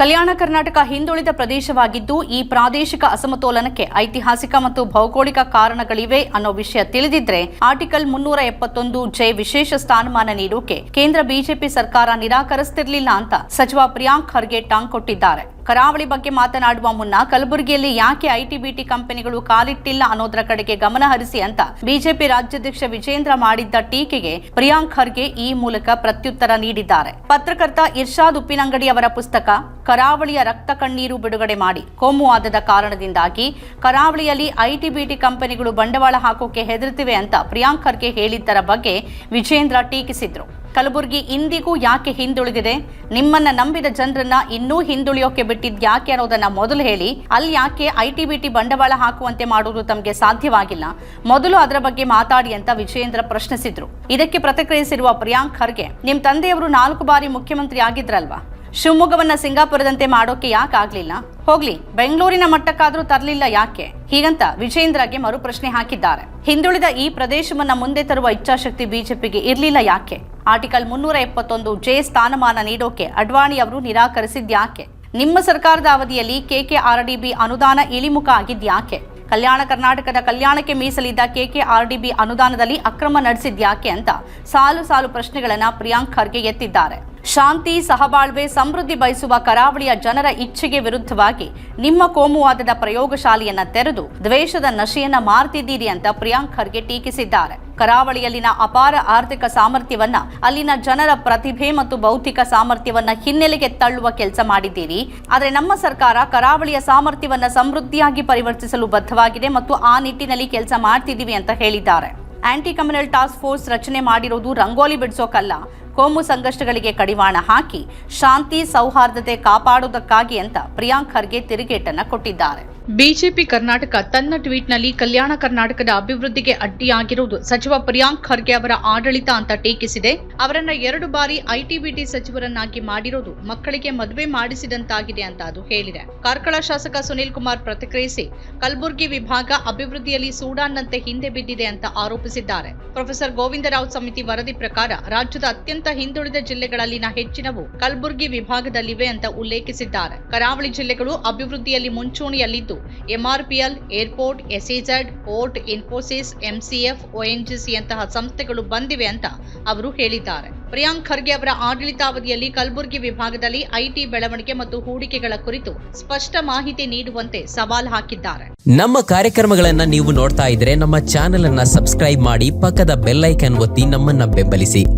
ಕಲ್ಯಾಣ ಕರ್ನಾಟಕ ಹಿಂದುಳಿದ ಪ್ರದೇಶವಾಗಿದ್ದು, ಈ ಪ್ರಾದೇಶಿಕ ಅಸಮತೋಲನಕ್ಕೆ ಐತಿಹಾಸಿಕ ಮತ್ತು ಭೌಗೋಳಿಕ ಕಾರಣಗಳಿವೆ ಅನ್ನೋ ವಿಷಯ ತಿಳಿದಿದ್ರೆ ಆರ್ಟಿಕಲ್ ಮುನ್ನೂರ ಎಪ್ಪತ್ತೊಂದು ಜೆ ವಿಶೇಷ ಸ್ಥಾನಮಾನ ನೀಡೋಕೆ ಕೇಂದ್ರ ಬಿಜೆಪಿ ಸರ್ಕಾರ ನಿರಾಕರಿಸುತ್ತಿರಲಿಲ್ಲ ಅಂತ ಸಚಿವ ಪ್ರಿಯಾಂಕ್ ಖರ್ಗೆ ಟಾಂಗ್ ಕೊಟ್ಟಿದ್ದಾರೆ. ಕರಾವಳಿ ಬಗ್ಗೆ ಮಾತನಾಡುವ ಮುನ್ನ ಕಲಬುರಗಿಯಲ್ಲಿ ಯಾಕೆ ಐಟಿ ಬಿಟಿ ಕಂಪನಿಗಳು ಕಾಲಿಟ್ಟಿಲ್ಲ ಅನ್ನೋದರ ಕಡೆಗೆ ಗಮನ ಹರಿಸಿ ಅಂತ ಬಿಜೆಪಿ ರಾಜ್ಯಾಧ್ಯಕ್ಷ ವಿಜೇಂದ್ರ ಮಾಡಿದ್ದ ಟೀಕೆಗೆ ಪ್ರಿಯಾಂಕ್ ಖರ್ಗೆ ಈ ಮೂಲಕ ಪ್ರತ್ಯುತ್ತರ ನೀಡಿದ್ದಾರೆ. ಪತ್ರಕರ್ತ ಇರ್ಷಾದ್ ಉಪ್ಪಿನಂಗಡಿ ಅವರ ಪುಸ್ತಕ, ಕರಾವಳಿಯ ರಕ್ತ ಕಣ್ಣೀರು ಬಿಡುಗಡೆ ಮಾಡಿ ಕೋಮುವಾದದ ಕಾರಣದಿಂದಾಗಿ ಕರಾವಳಿಯಲ್ಲಿ ಐಟಿ ಬಿಟಿ ಕಂಪನಿಗಳು ಬಂಡವಾಳ ಹಾಕೋಕೆ ಹೆದರುತ್ತಿವೆ ಅಂತ ಪ್ರಿಯಾಂಕ್ ಖರ್ಗೆ ಹೇಳಿದ್ದರ ಬಗ್ಗೆ ವಿಜೇಂದ್ರ ಟೀಕಿಸಿದ್ರು. ಕಲಬುರಗಿ ಇಂದಿಗೂ ಯಾಕೆ ಹಿಂದುಳಿದಿದೆ? ನಿಮ್ಮನ್ನ ನಂಬಿದ ಜನರನ್ನ ಇನ್ನೂ ಹಿಂದುಳಿಯೋಕೆ ಬಿಟ್ಟಿದ್ ಯಾಕೆ ಅನ್ನೋದನ್ನ ಮೊದಲು ಹೇಳಿ. ಅಲ್ಲಿ ಯಾಕೆ ಐಟಿ ಬಿಟಿ ಬಂಡವಾಳ ಹಾಕುವಂತೆ ಮಾಡುವುದು ತಮಗೆ ಸಾಧ್ಯವಾಗಿಲ್ಲ. ಮೊದಲು ಅದರ ಬಗ್ಗೆ ಮಾತಾಡಿ ಅಂತ ವಿಜಯೇಂದ್ರ ಪ್ರಶ್ನಿಸಿದ್ರು. ಇದಕ್ಕೆ ಪ್ರತಿಕ್ರಿಯಿಸಿರುವ ಪ್ರಿಯಾಂಕ್ ಖರ್ಗೆ, ನಿಮ್ ತಂದೆಯವರು ನಾಲ್ಕು ಬಾರಿ ಮುಖ್ಯಮಂತ್ರಿ ಆಗಿದ್ರಲ್ವಾ? ಶಿವಮೊಗ್ಗವನ್ನ ಸಿಂಗಾಪುರದಂತೆ ಮಾಡೋಕೆ ಯಾಕೆ ಆಗ್ಲಿಲ್ಲ? ಹೋಗ್ಲಿ, ಬೆಂಗಳೂರಿನ ಮಟ್ಟಕ್ಕಾದ್ರೂ ತರಲಿಲ್ಲ ಯಾಕೆ? ಹೀಗಂತ ವಿಜೇಂದ್ರಗೆ ಮರುಪ್ರಶ್ನೆ ಹಾಕಿದ್ದಾರೆ. ಹಿಂದುಳಿದ ಈ ಪ್ರದೇಶವನ್ನ ಮುಂದೆ ತರುವ ಇಚ್ಛಾಶಕ್ತಿ ಬಿಜೆಪಿಗೆ ಇರ್ಲಿಲ್ಲ ಯಾಕೆ? ಆರ್ಟಿಕಲ್ ಮುನ್ನೂರ ಎಪ್ಪತ್ತೊಂದು ಜೆ ಸ್ಥಾನಮಾನ ನೀಡೋಕೆ ಅಡ್ವಾಣಿ ಅವರು ನಿರಾಕರಿಸಿದ್ಯಾಕೆ ನಿಮ್ಮ ಸರ್ಕಾರದ ಅವಧಿಯಲ್ಲಿ ಕೆಕೆಆರ್ಡಿಬಿ ಅನುದಾನ ಇಳಿಮುಖ ಆಗಿದ್ಯಾಕೆ ಕಲ್ಯಾಣ ಕರ್ನಾಟಕದ ಕಲ್ಯಾಣಕ್ಕೆ ಮೀಸಲಿದ್ದ ಕೆಕೆಆರ್ಡಿಬಿ ಅನುದಾನದಲ್ಲಿ ಅಕ್ರಮ ನಡೆಸಿದ್ಯಾಕೆ ಅಂತ ಸಾಲು ಸಾಲು ಪ್ರಶ್ನೆಗಳನ್ನ ಪ್ರಿಯಾಂಕ್ ಖರ್ಗೆ ಎತ್ತಿದ್ದಾರೆ. ಶಾಂತಿ, ಸಹಬಾಳ್ವೆ, ಸಮೃದ್ಧಿ ಬಯಸುವ ಕರಾವಳಿಯ ಜನರ ಇಚ್ಛೆಗೆ ವಿರುದ್ಧವಾಗಿ ನಿಮ್ಮ ಕೋಮುವಾದದ ಪ್ರಯೋಗಶಾಲೆಯನ್ನ ತೆರೆದು ದ್ವೇಷದ ನಶೆಯನ್ನ ಮಾರ್ತಿದ್ದೀರಿ ಅಂತ ಪ್ರಿಯಾಂಕ್ ಖರ್ಗೆ ಟೀಕಿಸಿದ್ದಾರೆ. ಕರಾವಳಿಯಲ್ಲಿನ ಅಪಾರ ಆರ್ಥಿಕ ಸಾಮರ್ಥ್ಯವನ್ನ, ಅಲ್ಲಿನ ಜನರ ಪ್ರತಿಭೆ ಮತ್ತು ಭೌತಿಕ ಸಾಮರ್ಥ್ಯವನ್ನ ಹಿನ್ನೆಲೆಗೆ ತಳ್ಳುವ ಕೆಲಸ ಮಾಡಿದ್ದೀರಿ. ಆದರೆ ನಮ್ಮ ಸರ್ಕಾರ ಕರಾವಳಿಯ ಸಾಮರ್ಥ್ಯವನ್ನ ಸಮೃದ್ಧಿಯಾಗಿ ಪರಿವರ್ತಿಸಲು ಬದ್ಧವಾಗಿದೆ ಮತ್ತು ಆ ನಿಟ್ಟಿನಲ್ಲಿ ಕೆಲಸ ಮಾಡ್ತಿದ್ದೀವಿ ಅಂತ ಹೇಳಿದ್ದಾರೆ. ಆಂಟಿ ಕಮ್ಯುನಲ್ ಟಾಸ್ಕ್ ಫೋರ್ಸ್ ರಚನೆ ಮಾಡಿರೋದು ರಂಗೋಲಿ ಬಿಡಿಸೋಕಲ್ಲ. ಕೋಮು ಸಂಘರ್ಷಗಳಿಗೆ ಕಡಿವಾಣ ಹಾಕಿ ಶಾಂತಿ, ಸೌಹಾರ್ದತೆ ಕಾಪಾಡುವುದಕ್ಕಾಗಿ ಅಂತ ಪ್ರಿಯಾಂಕ್ ಖರ್ಗೆ ತಿರುಗೇಟನ್ನ ಕೊಟ್ಟಿದ್ದಾರೆ. ಬಿಜೆಪಿ ಕರ್ನಾಟಕ ತನ್ನ ಟ್ವೀಟ್ನಲ್ಲಿ ಕಲ್ಯಾಣ ಕರ್ನಾಟಕದ ಅಭಿವೃದ್ಧಿಗೆ ಅಡ್ಡಿಯಾಗಿರುವುದು ಸಚಿವ ಪ್ರಿಯಾಂಕ್ ಖರ್ಗೆ ಅವರ ಆಡಳಿತ ಅಂತ ಟೀಕಿಸಿದೆ. ಅವರನ್ನ ಎರಡು ಬಾರಿ ಐಟಿಬಿಟಿ ಸಚಿವರನ್ನಾಗಿ ಮಾಡಿರೋದು ಮಕ್ಕಳಿಗೆ ಮದುವೆ ಮಾಡಿಸಿದಂತಾಗಿದೆ ಅಂತ ಅದು ಹೇಳಿದೆ. ಕಾರ್ಕಳ ಶಾಸಕ ಸುನೀಲ್ ಕುಮಾರ್ ಪ್ರತಿಕ್ರಿಯಿಸಿ, ಕಲಬುರಗಿ ವಿಭಾಗ ಅಭಿವೃದ್ಧಿಯಲ್ಲಿ ಸೂಡಾನ್ನಂತೆ ಹಿಂದೆ ಬಿದ್ದಿದೆ ಅಂತ ಆರೋಪಿಸಿದ್ದಾರೆ. ಪ್ರೊಫೆಸರ್ ಗೋವಿಂದರಾವ್ ಸಮಿತಿ ವರದಿ ಪ್ರಕಾರ ರಾಜ್ಯದ ಅತ್ಯಂತ ಹಿಂದುಳಿದ ಜಿಲ್ಲೆಗಳಲ್ಲಿನ ಹೆಚ್ಚಿನವು ಕಲಬುರಗಿ ವಿಭಾಗದಲ್ಲಿವೆ ಅಂತ ಉಲ್ಲೇಖಿಸಿದ್ದಾರೆ. ಕರಾವಳಿ ಜಿಲ್ಲೆಗಳು ಅಭಿವೃದ್ಧಿಯಲ್ಲಿ ಮುಂಚೂಣಿಯಲ್ಲಿದ್ದು, MRPL, airport, SEZ, port, Infosys, MCF ಒಎನ್ಜಿಸಿಯಂತಹ ಸಂಸ್ಥೆಗಳು ಬಂದಿವೆ ಅಂತ ಅವರು ಹೇಳಿದ್ದಾರೆ. ಪ್ರಿಯಾಂಕ್ ಖರ್ಗೆ ಅವರ ಆಡಳಿತಾವಧಿಯಲ್ಲಿ ಕಲಬುರಗಿ ವಿಭಾಗದಲ್ಲಿ ಐಟಿ ಬೆಳವಣಿಗೆ ಮತ್ತು ಹೂಡಿಕೆಗಳ ಕುರಿತು ಸ್ಪಷ್ಟ ಮಾಹಿತಿ ನೀಡುವಂತೆ ಸವಾಲ್ ಹಾಕಿದ್ದಾರೆ. ನಮ್ಮ ಕಾರ್ಯಕ್ರಮಗಳನ್ನ ನೀವು ನೋಡ್ತಾ ಇದ್ರೆ ನಮ್ಮ ಚಾನೆಲ್ ಅನ್ನ ಸಬ್ಸ್ಕ್ರೈಬ್ ಮಾಡಿ ಪಕ್ಕದ ಬೆಲ್ ಒತ್ತಿ ನಮ್ಮನ್ನ ಬೆಂಬಲಿಸಿ.